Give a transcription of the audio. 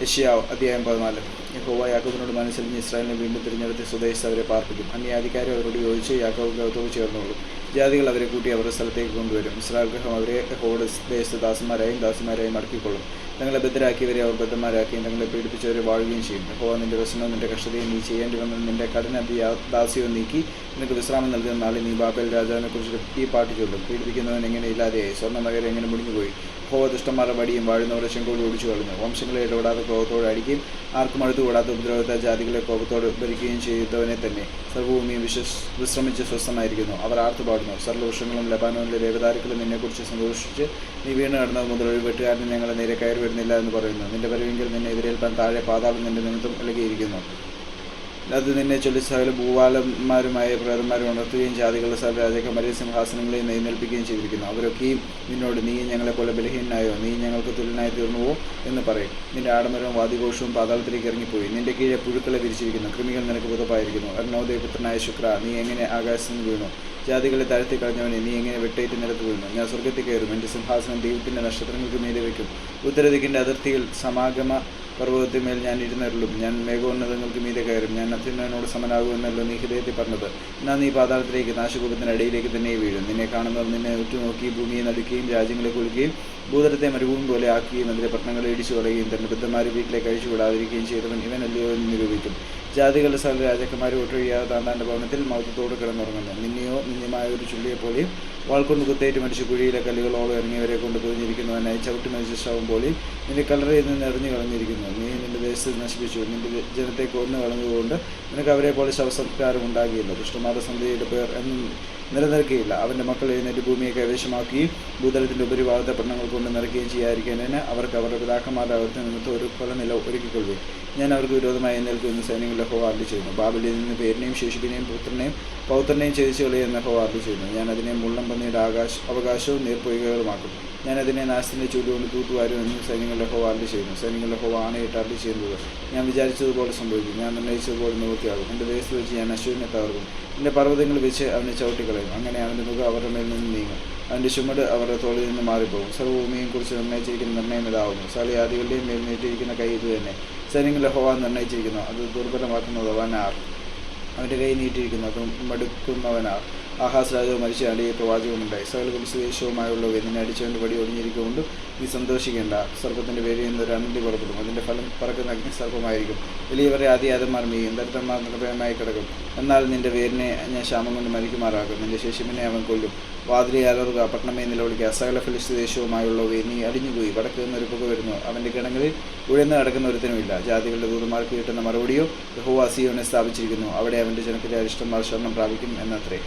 യഷ്യാവ് അധ്യായം പതിനാല്. യഹോവ യാക്കോബിനോട് മനസ്സിലിഞ്ഞ് ഇസ്രായേലിനെ വീണ്ടും തിരഞ്ഞെടുത്ത് സ്വദേശത്ത് അവരെ പാർപ്പിക്കും. അന്യാധികാരം അവരോട് യോജിച്ച് യാക്കോബ് ഗൗതവും ചേർന്നോളും. ജാതികൾ അവരെ കൂട്ടി അവരുടെ സ്ഥലത്തേക്ക് കൊണ്ടുവരും. ഇസ്രായേൽ ഗ്രഹം അവരെ യഹോയുടെ ദേശത്ത് ദാസന്മാരായും ദാസന്മാരായും മടക്കിക്കൊള്ളും. തങ്ങളെ ബദ്ധരാക്കിയവരെ അവർ ബദ്ധന്മാരാക്കുകയും തങ്ങളെ പീഡിപ്പിച്ചവരെ വാഴുകയും ചെയ്യും. യഹോവ നിന്റെ വ്യസനവും നിന്റെ കഷ്ടതയും നീ ചെയ്യേണ്ടി വന്നത് നിന്റെ കഠിന ദാസ്യവും നീക്കി. നിനക്ക് വിശ്രാമം നൽകുന്ന നാളെ നീ ബാബേൽ രാജാവിനെ കുറിച്ച് ഈ പാട്ട് ചൊല്ലും. പീഡിപ്പിക്കുന്നവൻ എങ്ങനെ ഇല്ലാതെയായി? സ്വർണ നഗരം എങ്ങനെ മുടിഞ്ഞുപോയി? ഹോവ ദുഷ്ടന്മാരുടെ വടിയും വാഴുന്നവരെ ശങ്കോട് ഓടിച്ചു കളഞ്ഞു വംശങ്ങളെ ഇടപെടാതെ ക്രോഹത്തോടെ അടിക്കും. ആർക്കും അടുത്ത് കൂടാത്ത ഉപദ്രവത്തെ ജാതികളെ കോപത്തോട് ഭരിക്കുകയും ചെയ്തവനെ തന്നെ സർവഭൂമിയും വിശ്വസ് വിശ്രമിച്ച് സ്വസ്ഥമായിരിക്കുന്നു. അവർ ആർത്തുപാടുന്നു സർവവൃക്ഷങ്ങളും ലബാനോനിലെ ദേവതാരുക്കളും നിന്നെക്കുറിച്ച് സന്തോഷിച്ച് നീ വീണ് കിടന്നത് മുതൽ ഒരു വെട്ടുകാരനെ ഞങ്ങളെ നേരെ കയറി വരുന്നില്ല എന്ന് പറയുന്നു. നിന്റെ പരിവെങ്കിൽ നിന്നെ എതിരേൽപ്പാൻ താഴെ പാതാളം നിന്റെ നിമിത്തം ഇളകിയിരിക്കുന്നു അത് നിന്നെ ചൊല്ലി സകല ഭൂപാലന്മാരുമായ പ്രേതന്മാരും ഉണർത്തുകയും ജാതികളുടെ സകല രാജാക്കന്മാരെ സിംഹാസനങ്ങളെയും നെയ്നേൽപ്പിക്കുകയും ചെയ്തിരിക്കുന്നു. അവരൊക്കെയും നിന്നോട് നീ ഞങ്ങളെപ്പോലെ ബലഹീനായോ നീ ഞങ്ങൾക്ക് തുല്യനായി തീർന്നുവോ? എന്ന് പറയും. നിന്റെ ആഡംബരവും വാദിഘോഷവും പാതാളത്തിലേക്ക് ഇറങ്ങിപ്പോയി. നിന്റെ കീഴെ പുഴുക്കളെ വിരിച്ചിരിക്കുന്നു. കൃമികൾ നിനക്ക് പുതപ്പായിരിക്കുന്നു. അർണോദയപുത്രനായ ശുക്ര നീ എങ്ങനെ ആകാശത്ത് നിന്ന് വീണു? ജാതികളെ താഴ്ത്തി കളഞ്ഞവനെ നീ എങ്ങനെ വെട്ടേറ്റ് നിരത്തു വീഴുന്നു? ഞാൻ സ്വർഗത്തിൽ കയറും. എന്റെ സിംഹാസനം ദൈവത്തിന്റെ നക്ഷത്രങ്ങൾക്ക് മേലെ വയ്ക്കും. ഉത്തരദിക്കിന്റെ അതിർത്തിയിൽ സമാഗമ പർവതത്തിന്മേൽ ഞാൻ ഇരുന്നരുളും. ഞാൻ മേഘോന്നതങ്ങൾക്ക് മീതെ കയറും. ഞാൻ അത്യുന്നതനോട് സമനാകുമെന്നല്ലോ നീ ഹൃദയത്തിൽ പറഞ്ഞത്. എന്നാൽ നീ പാതാളത്തിലേക്ക് നാശകൂപത്തിന്റെ അടിയിലേക്ക് തന്നെ വീഴും. നിന്നെ കാണുന്നവർ നിന്നെ ഉറ്റുനോക്കി ഭൂമിയെ നടുക്കുകയും രാജ്യങ്ങളെ കൊല്ലുകയും ഭൂതലത്തെ മരുഭൂമി പോലെ ആക്കുകയും അതിലെ പട്ടണങ്ങളെ ഇടിച്ചു കളയുകയും തന്റെ ബുദ്ധന്മാരെ വീട്ടിലേക്ക് അഴിച്ചു വിടാതിരിക്കുകയും ചെയ്തവൻ ഇവനല്ലയോ എന്ന് നിരൂപിക്കും. ജാതികളുടെ സകല രാജാക്കന്മാരെ ഒട്ടൊഴിയാതെ താന്താന്റെ ഭവനത്തിൽ മൗത്തത്തോട് കിടന്നുറങ്ങുന്നു. നിന്നെയോ നിന്യമായ ഒരു ചുള്ളിയെപ്പോലെയും വാൾക്കൊണ്ട് കുത്തേറ്റ് മടിച്ച് കുഴിയിലെ കല്ലുകളോളം ഇറങ്ങിയവരെ കൊണ്ട് പൊതിഞ്ഞിരിക്കുന്നവനായി ചവിട്ടി മരിച്ച ശവം പോലെ നിന്റെ കല്ലറയിൽ നിന്ന് എറിഞ്ഞു കളഞ്ഞിരിക്കുന്നു. നീ നിന്റെ ദേശത്ത് നശിപ്പിച്ചു. നിന്റെ ജനത്തെ കൊന്നു കളഞ്ഞതുകൊണ്ട് നിനക്ക് അവരെ പോലെ ശവസംസ്കാരം ഉണ്ടാകിയില്ല ദുഷ്ടമാരുടെ സന്ധിയുടെ പേർ എന്നും നിലനിൽക്കുകയില്ല അവന്റെ മക്കൾ എഴുന്നേറ്റ് ഭൂമിയെ കൈവശമാക്കുകയും ഭൂതലത്തിന്റെ ഉപരിഭാഗത്തെ പട്ടണങ്ങൾ കൊണ്ട് നിറയ്ക്കുകയും ചെയ്യാതിരിക്കുന്നതിന് അവർക്ക് അവരുടെ പിതാക്കന്മാരുടെ അവർത്തിൽ നിമിത്തം ഒരു ഫലനില ഒരുക്കിക്കൊള്ളുകയും ഞാൻ അവർക്ക് വിരോധമായി നിൽക്കുമെന്ന് സൈന്യങ്ങളുടെ ഹോ ആർഡി ചെയ്യുന്നു. ബാബലിൽ നിന്ന് പേരിനെയും ശേഷിപ്പിനെയും പുത്രനെയും പൗത്രനെയും ചേച്ചികളെയും എന്ന ഹോ ആർഡി ചെയ്യുന്നു. ഞാൻ അതിനെ മുള്ളം പന്നിയുടെ ആകാശ അവകാശവും നീർപ്പൊയ്കകളുമാക്കും ഞാനതിനെ നാശത്തിന്റെ ചൂടുകൊണ്ട് തൂത്തുവാരും എന്നും സൈന്യങ്ങളുടെ ഹോവ ആർഡി ചെയ്യുന്നു. സൈന്യങ്ങളുടെ ഹോവ ആണയിട്ട് ആർഡി ചെയ്യുന്നത്. ഞാൻ വിചാരിച്ചതുപോലെ സംഭവിക്കും. ഞാൻ നിർണയിച്ചതുപോലെ നിവൃത്തിയാകും. എന്റെ ദേശത്ത് വെച്ച് ഞാൻ അശ്വിനെ തകർക്കും. എന്റെ പർവതങ്ങൾ വെച്ച് അവനെ ചവിട്ടിക്കളയും. അങ്ങനെ അവന്റെ മുഖം അവരുടെ മേൽ നിന്ന് നീങ്ങും. അവന്റെ ചുമട് അവരുടെ തോളിൽ നിന്ന് മാറിപ്പോകും. സർവഭൂമിയെയും കുറിച്ച് നിർണയിച്ചിരിക്കുന്ന നിർണയം ഇതാവുന്നു. സകലയാദികളുടെയും മേൽ നീട്ടിയിരിക്കുന്ന കൈ ഇത് തന്നെ. സൈന്യങ്ങളുടെ ഹോവ നിർണയിച്ചിരിക്കുന്നു അത് ദുർബലമാക്കുന്നത് അവനാർ അവന്റെ കൈ നീട്ടിയിരിക്കുന്നു. അത് മടുക്കുന്നവനാർ. ആഹാസ് രാജാവ് മരിച്ച അടിയെ പ്രവാചകമുണ്ടായി സകല കുലസുദേശവുമായുള്ളവയെ വേദന അടിച്ചുകൊണ്ട് വടി ഒടിഞ്ഞിരിക്കുകൊണ്ട് നീ സന്തോഷിക്കേണ്ട. സർപ്പത്തിന്റെ പേരിൽ നിന്ന് അനന്തി പുറപ്പെടും. അതിന്റെ ഫലം പറക്കുന്ന അഗ്നിസർപ്പമായിരിക്കും. വലിയവരെ ആദ്യാതന്മാർ മീയും. ദരിദ്രന്മാർ നിർഭയമായി കിടക്കും. എന്നാൽ നിന്റെ വേരിനെ ഞാൻ ക്ഷാമം കൊണ്ട് മരിക്കുമാറാക്കും. നിന്റെ ശേഷിപ്പിനെ അവൻ കൊല്ലും. വാതിലി അലറുക പട്ടണമേ നിലവിളിക്കുക സകല ഫിലിസ്തു ദേശവുമായുള്ളവയെ നീ അടിഞ്ഞുപോയി. വടക്ക് ഒരു പുക വരുന്നു. അവന്റെ കിണങ്ങളിൽ ഉഴന്ന് കിടക്കുന്ന ഒരുത്തനുമില്ല ജാതികളുടെ ദൂതന്മാർക്ക് കിട്ടുന്ന മറുപടിയോ ഹുവാസിയോനെ സ്ഥാപിച്ചിരിക്കുന്നു. അവിടെ അവന്റെ ജനത്തിലെ അരിഷ്ടന്മാർ ശരണം പ്രാപിക്കും എന്നത്രേ.